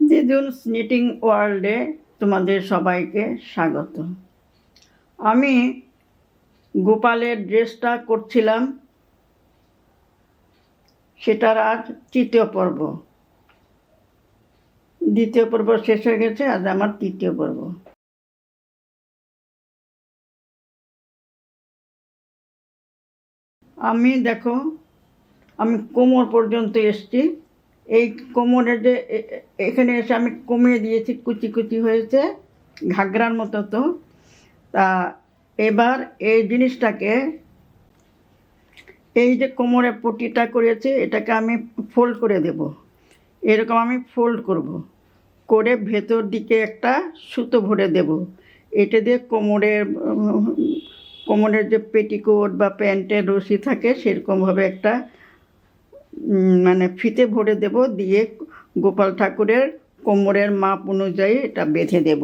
দিদুনস knitting ওয়ার্ল্ডে তোমাদের সবাইকে স্বাগত। আমি গোপালের ড্রেসটা করছিলাম। সেটার আজ তৃতীয় পর্ব। দ্বিতীয় পর্ব শেষ হয়ে গেছে, আজ আমার তৃতীয় পর্ব। আমি দেখো, আমি কোমর পর্যন্ত এসছি। এই কোমরে যে এখানে এসে আমি কমিয়ে দিয়েছি, কুচি কুচি হয়েছে, ঘাগরার মতো তো। তা এবার এই জিনিসটাকে, এই যে কোমরে পটিটা করেছে, এটাকে আমি ফোল্ড করে দেব। এরকম আমি ফোল্ড করব। করে ভেতর দিকে একটা সুতো ভরে দেব। এটা দিয়ে কোমরের কোমরের যে পেটিকোট বা প্যান্টের রশি থাকে, সেরকমভাবে একটা মানে ফিতে ভরে দেব, দিয়ে গোপাল ঠাকুরের কোমরের মাপ অনুযায়ী এটা বেঁধে দেব।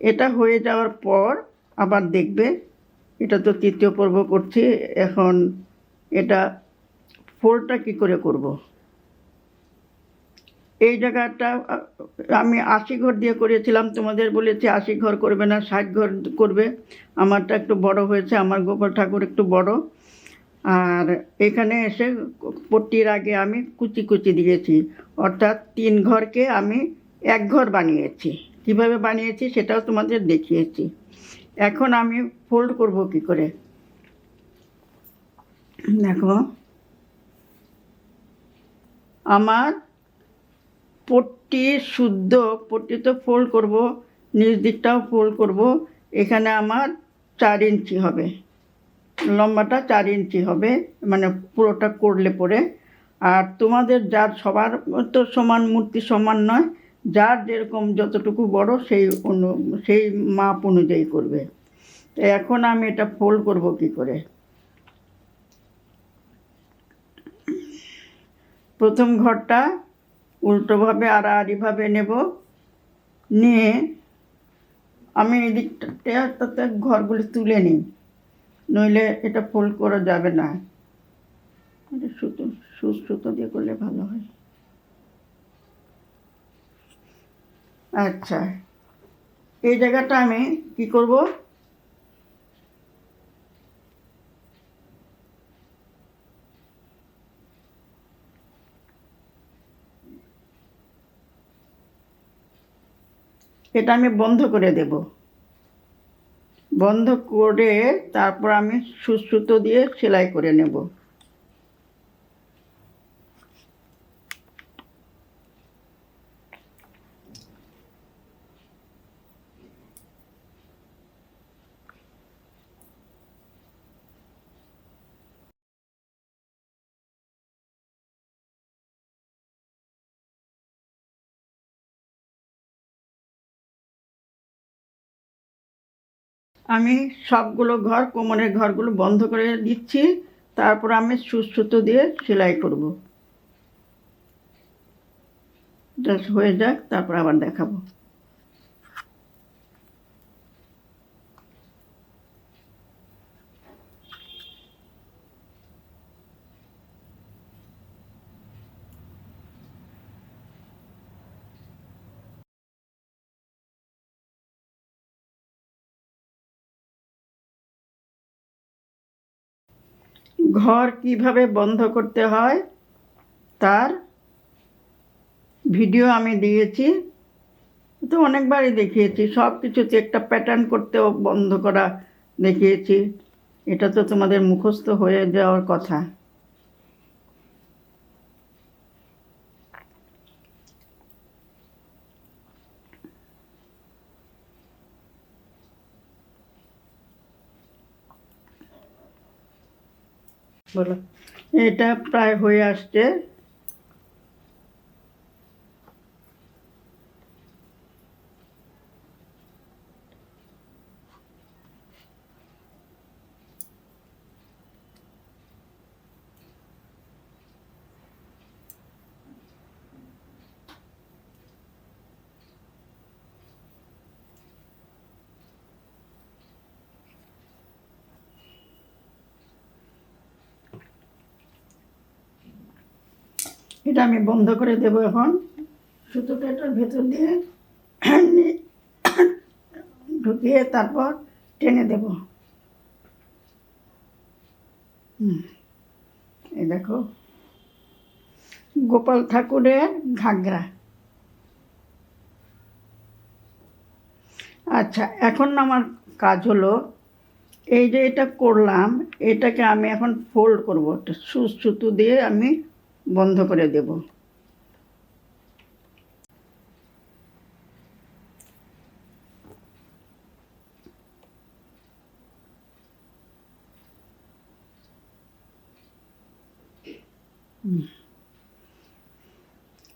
এটা হয়ে যাওয়ার পর আবার দেখবে, এটা তো তৃতীয় পর্ব করছি, এখন এটা ফোল্ডটা কী করে করব। এই জায়গাটা, আমি আশি ঘর দিয়ে করেছিলাম, তোমাদের বলেছি আশি ঘর করবে না, ষাট ঘর করবে। আমারটা একটু বড় হয়েছে, আমার গোপাল ঠাকুর একটু বড়। আর এখানে এসে পট্টির আগে আমি কুচি কুচি দিয়েছি। অর্থাৎ তিন ঘরকে আমি এক ঘর বানিয়েছি। কীভাবে বানিয়েছি সেটাও তোমাদের দেখিয়েছি। এখন আমি ফোল্ড করব কি করে? দেখো। আমার পট্টি শুদ্ধ, পট্টি তো ফোল্ড করব, নিচ দিকটাও ফোল্ড করব। এখানে আমার চার ইঞ্চি হবে। লম্বাটা চার ইঞ্চি হবে মানে পুরোটা করলে পরে। আর তোমাদের যার সবার তো সমান, মূর্তি সমান নয়, যার যেরকম যতটুকু বড় সেই অনু, সেই মাপ অনুযায়ী করবে। এখন আমি এটা ফোল্ড করব কি করে? প্রথম ঘরটা উল্টোভাবে আড়াআড়িভাবে নেব। নিয়ে আমি এদিকটাতে ঘরগুলি তুলে নিই। নইলে এটা ফোল্ড করা যাবে না। এটা সুতো সুচ সুতো দিয়ে করলে ভালো হয়। আচ্ছা এই জায়গাটা আমি কি করব? এটা আমি বন্ধ করে দেব। বন্ধ করে তারপর আমি সুতো দিয়ে সেলাই করে নেব। আমি সবগুলো ঘর, কোমরের ঘরগুলো বন্ধ করে দিচ্ছি। তারপর আমি সুতো দিয়ে সেলাই করব। জাস্ট হয়ে যাক, তারপর আবার দেখাবো। ঘর কীভাবে বন্ধ করতে হয়, তার ভিডিও আমি দিয়েছি। তো অনেকবারই দেখিয়েছি সব কিছুতে একটা প্যাটার্ন করতেও বন্ধ করা দেখিয়েছি। এটা তো তোমাদের মুখস্থ হয়ে যাওয়ার কথা। বলো। এটা প্রায় হয়ে আসছে। এটা আমি বন্ধ করে দেবো এখন। সুতোটা এটার ভেতর দিয়ে ঢুকিয়ে তারপর টেনে দেব। হুম, এই দেখো। গোপাল ঠাকুরের ঘাগরা। আচ্ছা এখন আমার কাজ হলো এই যে এটা করলাম এটাকে আমি এখন ফোল্ড করব। সুচ সুতো দিয়ে আমি বন্ধ করে দেব।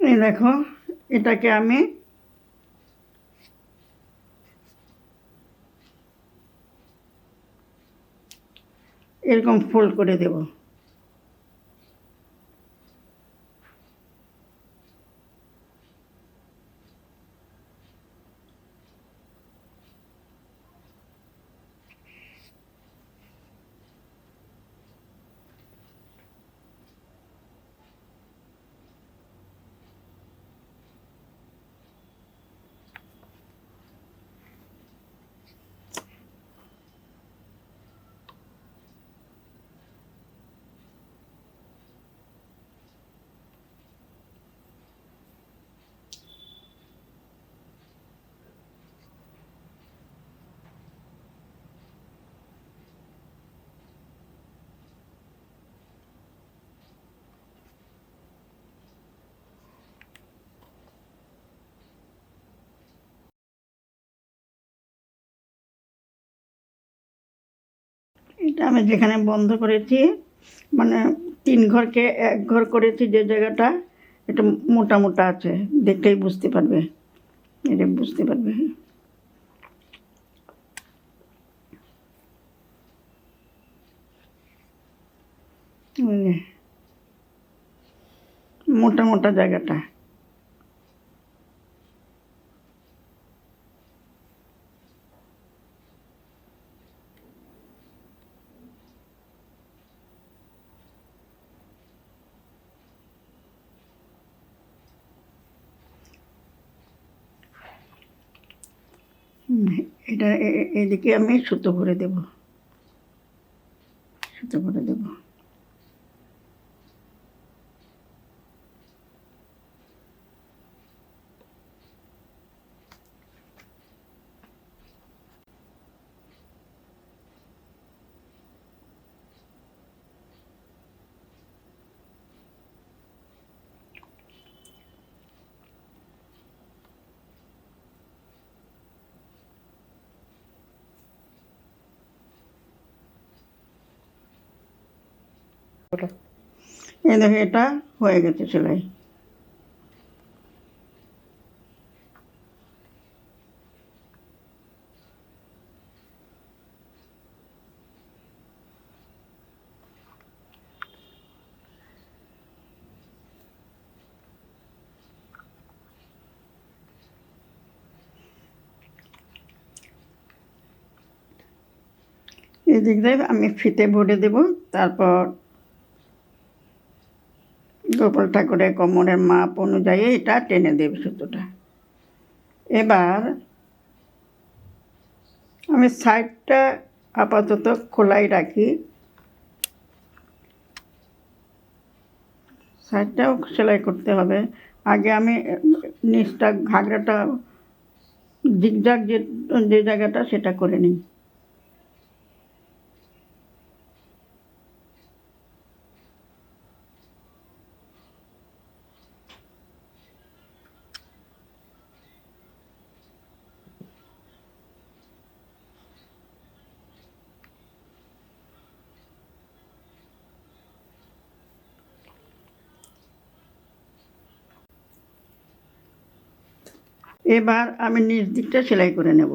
এই দেখো এটাকে আমি এরকম ফোল্ড করে দেব এটা আমি যেখানে বন্ধ করেছি মানে তিন ঘরকে এক ঘর করেছি যে জায়গাটা, এটা মোটা মোটা আছে, দেখলেই বুঝতে পারবে। এটা বুঝতে পারবে। মোটা মোটা জায়গাটা। এটা এদিকে আমি সুতো ভরে দেব। সুতো ভরে দেব। এই দেখো এটা হয়ে গেছে সেলাই। এই আমি ফিতে ভরে দেব তারপর গোপাল ঠাকুরের কোমরের মাপ অনুযায়ী এটা টেনে দেবে সুতোটা। এবার আমি সাইডটা আপাতত খোলাই রাখি। সাইডটাও সেলাই করতে হবে। আগে আমি নিচটা ঘাগরাটা জিগজাগ যে যে জায়গাটা সেটা করে নিই। এবার আমি নিচ দিকটা সেলাই করে নেব।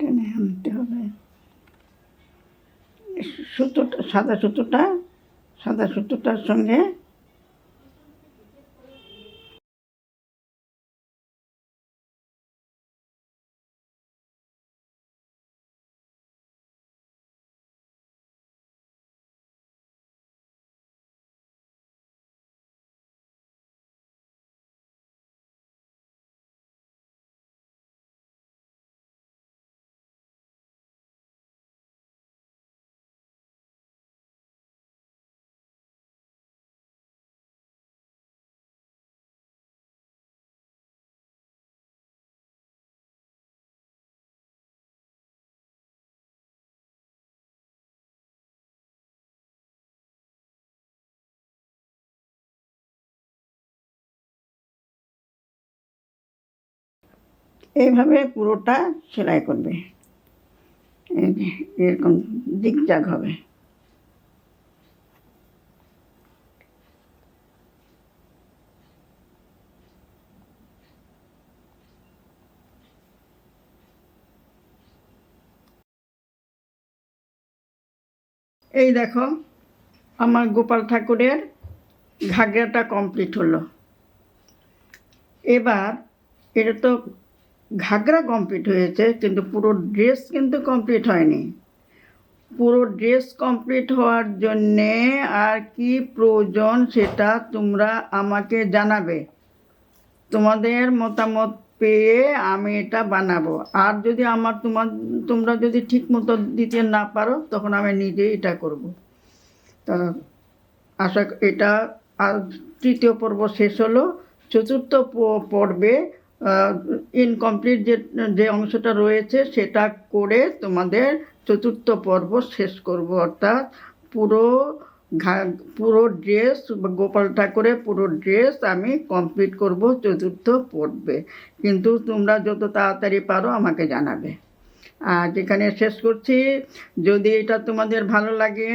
টেনে আনতে হবে। সুতোটা সাদা সুতোটা সাদা সুতোটার সঙ্গে এইভাবে পুরোটা সেলাই করবে। এরকম জিগজাগ হবে। এই দেখো, আমার গোপাল ঠাকুরের ঘাগরাটা কমপ্লিট হলো। এবার এটা তো ঘাগরা কমপ্লিট হয়েছে, কিন্তু পুরো ড্রেস কিন্তু কমপ্লিট হয়নি। পুরো ড্রেস কমপ্লিট হওয়ার জন্যে আর কি প্রয়োজন সেটা তোমরা আমাকে জানাবে। তোমাদের মতামত পেয়ে আমি এটা বানাবো। আর যদি আমার তোমার, তোমরা যদি ঠিক মতো দিতে না পারো, তখন আমি নিজেই এটা করব। তা আশা, এটা আর তৃতীয় পর্ব শেষ হলো। চতুর্থ পর্বে ইনকমপ্লিট যে যে অংশটা রয়েছে সেটা করে তোমাদের চতুর্থ পর্ব শেষ করব, অর্থাৎ পুরো পুরো ড্রেস গোপাল ঠাকুরের পুরো ড্রেস আমি কমপ্লিট করব চতুর্থ পর্বে। কিন্তু তোমরা যত তাড়াতাড়ি পারো আমাকে জানাবে। আর যেখানে শেষ করছি, যদি এটা তোমাদের ভালো লাগে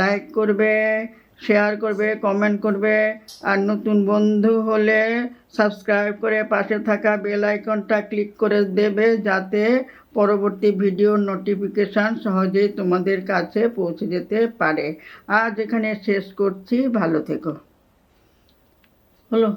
লাইক করবে শেয়ার করবে কমেন্ট করবে, আর নতুন বন্ধু হলে সাবস্ক্রাইব করে পাশে থাকা বেল আইকনটা ক্লিক করে দেবে যাতে পরবর্তী ভিডিওর নোটিফিকেশান সহজেই তোমাদের কাছে পৌঁছে যেতে পারে। আজ এখানে শেষ করছি, ভালো থেকো। হলো।